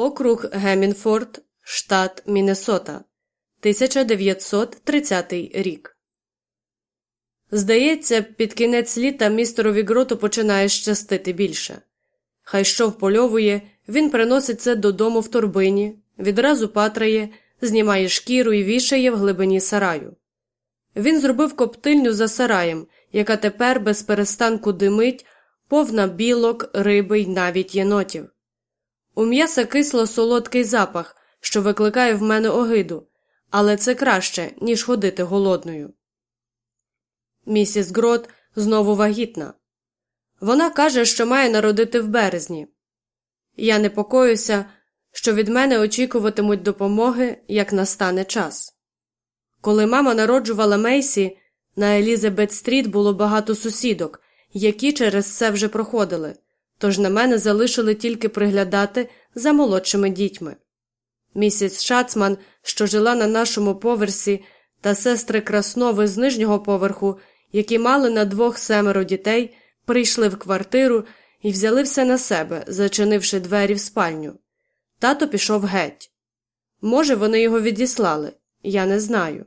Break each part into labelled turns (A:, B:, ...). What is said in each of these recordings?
A: Округ Гемінфорд, штат Міннесота, 1930 рік. Здається, під кінець літа містерові гроту починає щастити більше. Хай що впольовує, він приносить це додому в торбині, відразу патрає, знімає шкіру і вішає в глибині сараю. Він зробив коптильню за сараєм, яка тепер без перестанку димить, повна білок, риби й навіть єнотів. У м'яса кисло солодкий запах, що викликає в мене огиду, але це краще, ніж ходити голодною. Місіс Грот знову вагітна. Вона каже, що має народити в березні. Я непокоюся, що від мене очікуватимуть допомоги, як настане час. Коли мама народжувала Мейсі, на Елізабет Стріт було багато сусідок, які через це вже проходили, тож на мене залишили тільки приглядати за молодшими дітьми. Місіс Шацман, що жила на нашому поверсі, та сестри Краснови з нижнього поверху, які мали на двох семеро дітей, прийшли в квартиру і взяли все на себе, зачинивши двері в спальню. Тато пішов геть. Може, вони його відіслали, я не знаю.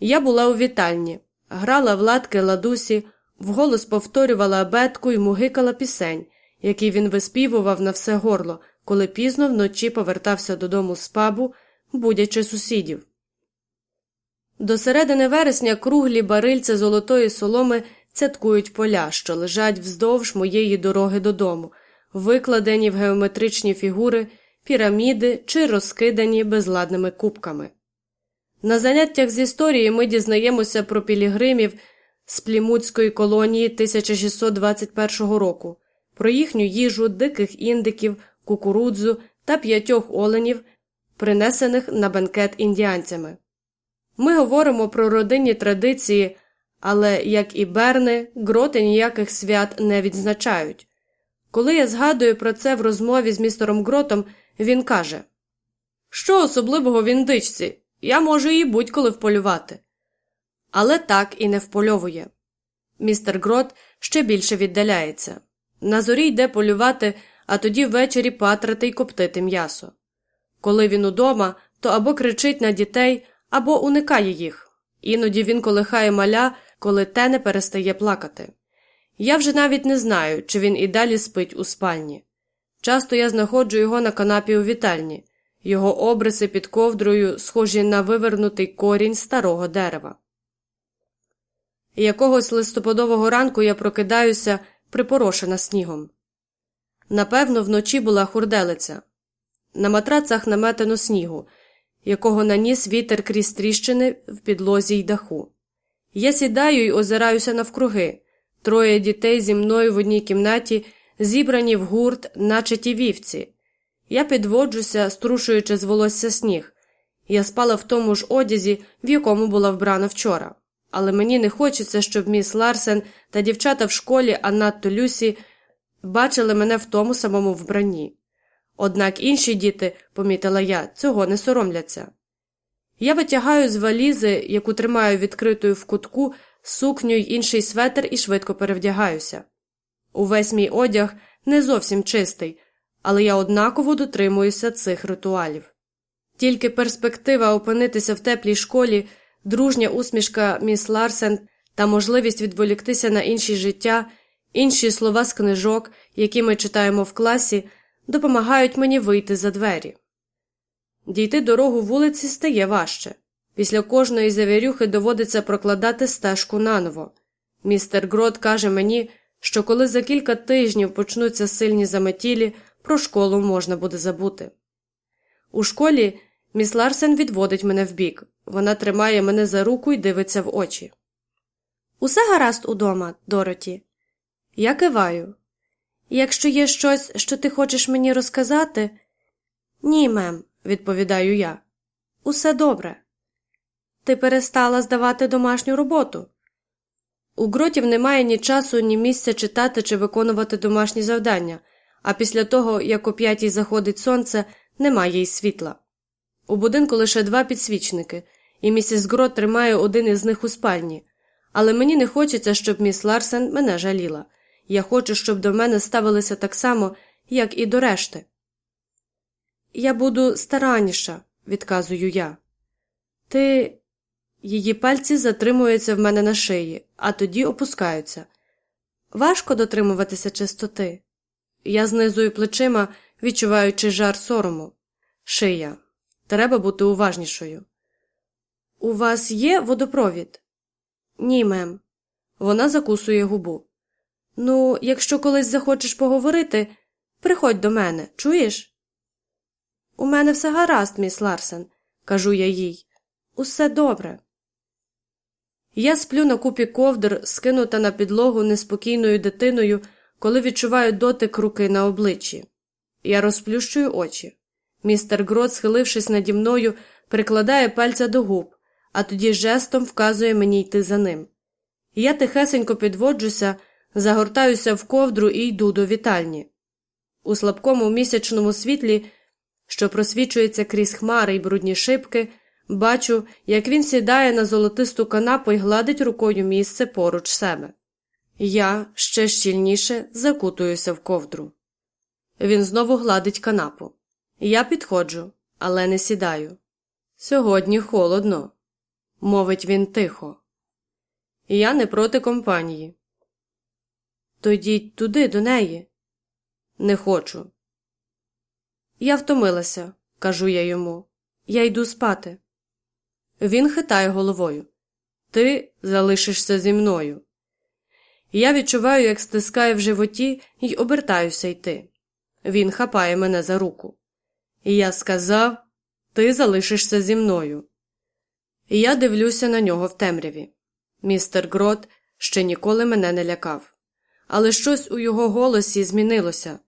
A: Я була у вітальні, грала в латки ладусі, вголос повторювала абетку і мугикала пісень, які він виспівував на все горло, коли пізно вночі повертався додому з пабу, будячи сусідів. До середини вересня круглі барильця золотої соломи цяткують поля, що лежать вздовж моєї дороги додому, викладені в геометричні фігури, піраміди чи розкидані безладними кубками. На заняттях з історії ми дізнаємося про пілігримів з плімутської колонії 1621 року, про їхню їжу, диких індиків, кукурудзу та п'ятьох оленів, принесених на бенкет індіанцями. Ми говоримо про родинні традиції, але, як і Берни, гроти ніяких свят не відзначають. Коли я згадую про це в розмові з містером Гротом, він каже Що особливого в індичці? Я можу її будь-коли вполювати. Але так і не впольовує. Містер Грот ще більше віддаляється. На зорі йде полювати, а тоді ввечері патрати й коптити м'ясо. Коли він удома, то або кричить на дітей, або уникає їх. Іноді він колихає маля, коли те не перестає плакати. Я вже навіть не знаю, чи він і далі спить у спальні. Часто я знаходжу його на канапі у вітальні, його обриси під ковдрою схожі на вивернутий корінь старого дерева. Якогось листопадового ранку я прокидаюся, припорошена снігом. Напевно, вночі була хурделиця. На матрацах наметено снігу, якого наніс вітер крізь тріщини в підлозі й даху. Я сідаю й озираюся навкруги. Троє дітей зі мною в одній кімнаті, зібрані в гурт, наче ті вівці. Я підводжуся, струшуючи з волосся сніг. Я спала в тому ж одязі, в якому була вбрана вчора. Але мені не хочеться, щоб міс Ларсен та дівчата в школі, а надто Люсі, бачили мене в тому самому вбранні. Однак інші діти, помітила я, цього не соромляться. Я витягаю з валізи, яку тримаю відкритою в кутку, сукню й інший светр і швидко перевдягаюся. Увесь мій одяг не зовсім чистий, але я однаково дотримуюся цих ритуалів. Тільки перспектива опинитися в теплій школі, дружня усмішка міс Ларсен та можливість відволіктися на інші життя, інші слова з книжок, які ми читаємо в класі, допомагають мені вийти за двері. Дійти дорогу вулиці стає важче. Після кожної завірюхи доводиться прокладати стежку наново. Містер Грот каже мені, що коли за кілька тижнів почнуться сильні заметілі, про школу можна буде забути. У школі міс Ларсен відводить мене вбік. Вона тримає мене за руку і дивиться в очі. Усе гаразд удома, Дороті. Я киваю. Якщо є щось, що ти хочеш мені розказати. Ні, мем, відповідаю я. Усе добре. Ти перестала здавати домашню роботу. У гротів немає ні часу, ні місця читати чи виконувати домашні завдання, а після того, як о п'ятій заходить сонце, немає й світла. У будинку лише два підсвічники, і місіс Грот тримає один із них у спальні, але мені не хочеться, щоб міс Ларсен мене жаліла. Я хочу, щоб до мене ставилися так само, як і до решти. Я буду старанніша, відказую я. Ти. Її пальці затримуються в мене на шиї, а тоді опускаються. Важко дотримуватися чистоти. Я знизую плечима, відчуваючи жар сорому. Шия. Треба бути уважнішою. У вас є водопровід? Ні, мем. Вона закусує губу. Ну, якщо колись захочеш поговорити, приходь до мене, чуєш? У мене все гаразд, міс Ларсен, кажу я їй. Усе добре. Я сплю на купі ковдр, скинута на підлогу неспокійною дитиною, коли відчуваю дотик руки на обличчі. Я розплющую очі. Містер Грот, схилившись наді мною, прикладає пальця до губ, а тоді жестом вказує мені йти за ним. Я тихесенько підводжуся, загортаюся в ковдру і йду до вітальні. У слабкому місячному світлі, що просвічується крізь хмари й брудні шибки, бачу, як він сідає на золотисту канапу і гладить рукою місце поруч себе. Я ще щільніше закутуюся в ковдру. Він знову гладить канапу. Я підходжу, але не сідаю. Сьогодні холодно, мовить він тихо. Я не проти компанії. То йдіть туди, до неї. Не хочу. Я втомилася, кажу я йому. Я йду спати. Він хитає головою. Ти залишишся зі мною. Я відчуваю, як стискає в животі, і обертаюся йти. Він хапає мене за руку. І я сказав Ти залишишся зі мною. І я дивлюся на нього в темряві. Містер Грот ще ніколи мене не лякав, але щось у його голосі змінилося,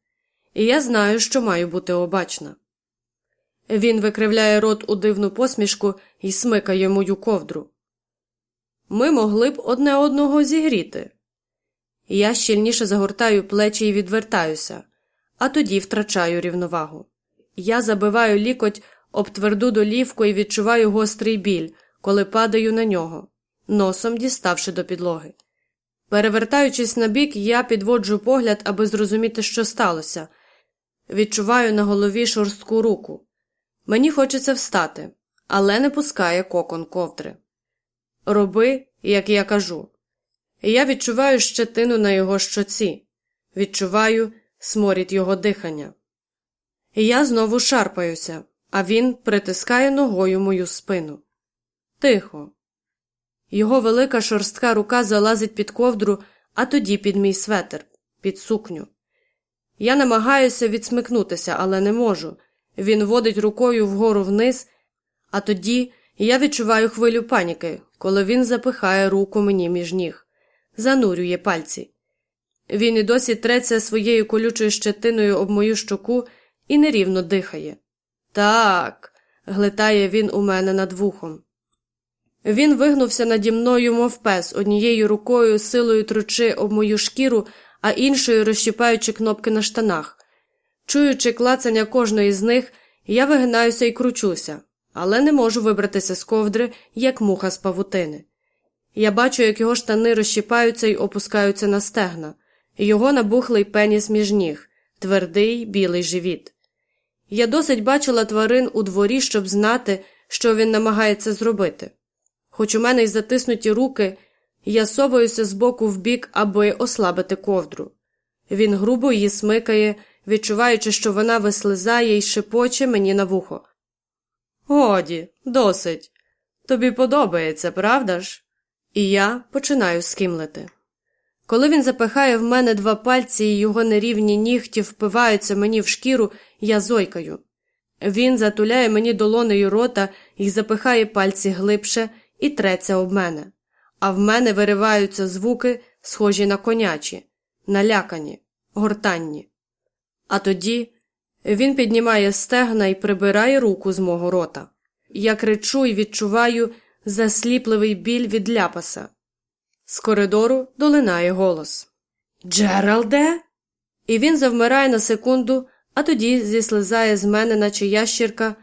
A: і я знаю, що маю бути обачна. Він викривляє рот у дивну посмішку і смикає мою ковдру. Ми могли б одне одного зігріти. Я щільніше загортаю плечі і відвертаюся, а тоді втрачаю рівновагу. Я забиваю лікоть об тверду долівку і відчуваю гострий біль, коли падаю на нього, носом діставши до підлоги. Перевертаючись на бік, я підводжу погляд, аби зрозуміти, що сталося. Відчуваю на голові шорстку руку. Мені хочеться встати, але не пускає кокон ковдри. Роби, як я кажу. Я відчуваю щетину на його щоці, відчуваю сморід його дихання. Я знову шарпаюся, а він притискає ногою мою спину. Тихо. Його велика шорстка рука залазить під ковдру, а тоді під мій светр, під сукню. Я намагаюся відсмикнутися, але не можу. Він водить рукою вгору вниз, а тоді я відчуваю хвилю паніки, коли він запихає руку мені між ніг, занурює пальці. Він і досі треться своєю колючою щетиною об мою щоку і нерівно дихає. Так, глитає він у мене над вухом. Він вигнувся наді мною, мов пес, однією рукою силою тручи об мою шкіру, а іншою розщіпаючи кнопки на штанах. Чуючи клацання кожної з них, я вигинаюся і кручуся, але не можу вибратися з ковдри, як муха з павутини. Я бачу, як його штани розщіпаються і опускаються на стегна, його набухлий пеніс між ніг, твердий білий живіт. Я досить бачила тварин у дворі, щоб знати, що він намагається зробити. Хоч у мене й затиснуті руки, я соваюся з боку в бік, аби ослабити ковдру. Він грубо її смикає, відчуваючи, що вона вислизає і шепоче мені на вухо. Годі, досить. Тобі подобається, правда ж? І я починаю скимлити. Коли він запихає в мене два пальці і його нерівні нігті впиваються мені в шкіру, я зойкаю. Він затуляє мені долонею рота і запихає пальці глибше і треться об мене, а в мене вириваються звуки, схожі на конячі, налякані, гортанні. А тоді він піднімає стегна і прибирає руку з мого рота. Я кричу і відчуваю засліпливий біль від ляпаса. З коридору долинає голос Джералде? І він завмирає на секунду, а тоді зіслизає з мене, наче ящірка,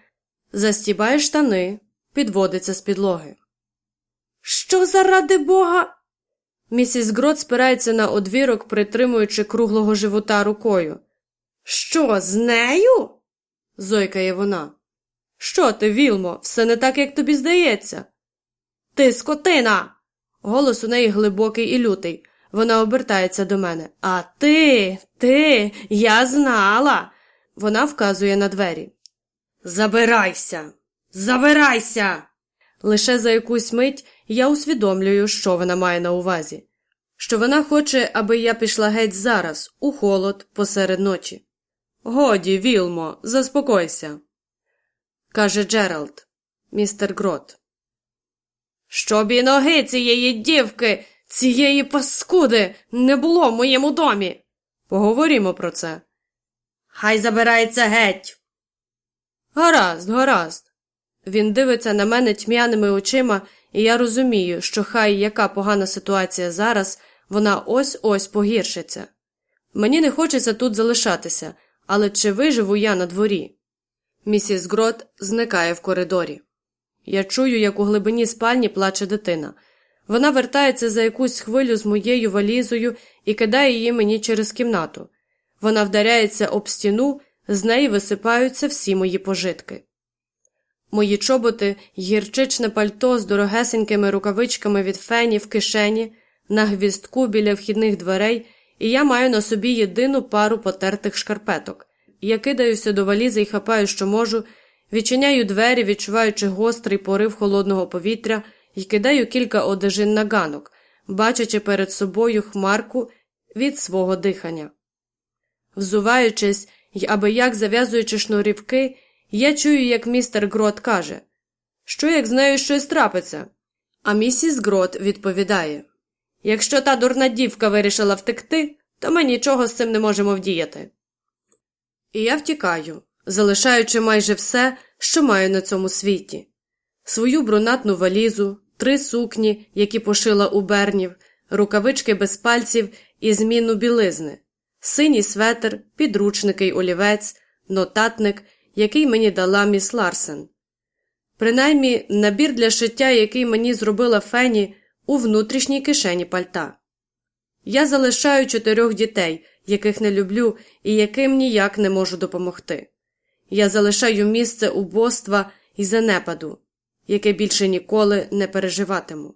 A: застібає штани, підводиться з підлоги. Що заради бога? Місіс Грот спирається на одвірок, притримуючи круглого живота рукою. Що з нею? зойкає вона. Що ти, Вілмо, все не так, як тобі здається? Ти скотина. Голос у неї глибокий і лютий. Вона обертається до мене. А ти, ти, я знала. Вона вказує на двері. Забирайся, забирайся. Лише за якусь мить я усвідомлюю, що вона має на увазі. Що вона хоче, аби я пішла геть зараз, у холод, посеред ночі. Годі, Вілмо, заспокойся, каже Джеральд, містер Грот. Щоб і ноги цієї дівки, цієї паскуди не було в моєму домі. Поговоримо про це. Хай забирається геть. Гаразд, гаразд. Він дивиться на мене тьмяними очима, і я розумію, що хай яка погана ситуація зараз, вона ось ось погіршиться. Мені не хочеться тут залишатися, але чи виживу я на дворі? Місіс Грот зникає в коридорі. Я чую, як у глибині спальні плаче дитина. Вона вертається за якусь хвилю з моєю валізою і кидає її мені через кімнату. Вона вдаряється об стіну, з неї висипаються всі мої пожитки. Мої чоботи, гірчичне пальто з дорогесенькими рукавичками від фені в кишені, на гвіздку біля вхідних дверей, і я маю на собі єдину пару потертих шкарпеток. Я кидаюся до валізи і хапаю, що можу, відчиняю двері, відчуваючи гострий порив холодного повітря, і кидаю кілька одежин на ганок, бачачи перед собою хмарку від свого дихання. Взуваючись й аби як зав'язуючи шнурівки, я чую, як містер Грот каже Що як з нею щось трапиться? А місіс Грот відповідає Якщо та дурна дівка вирішила втекти, то ми нічого з цим не можемо вдіяти. І я втікаю, залишаючи майже все, що маю на цьому світі свою брунатну валізу, три сукні, які пошила у бернів, рукавички без пальців і зміну білизни, синій светр, підручники й олівець, нотатник, який мені дала міс Ларсен. Принаймні, набір для шиття, який мені зробила Фені, у внутрішній кишені пальта. Я залишаю чотирьох дітей, яких не люблю і яким ніяк не можу допомогти. Я залишаю місце убоства і занепаду, яке більше ніколи не переживатиму.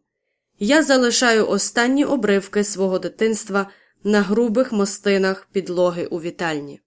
A: Я залишаю останні обривки свого дитинства на грубих мостинах підлоги у вітальні.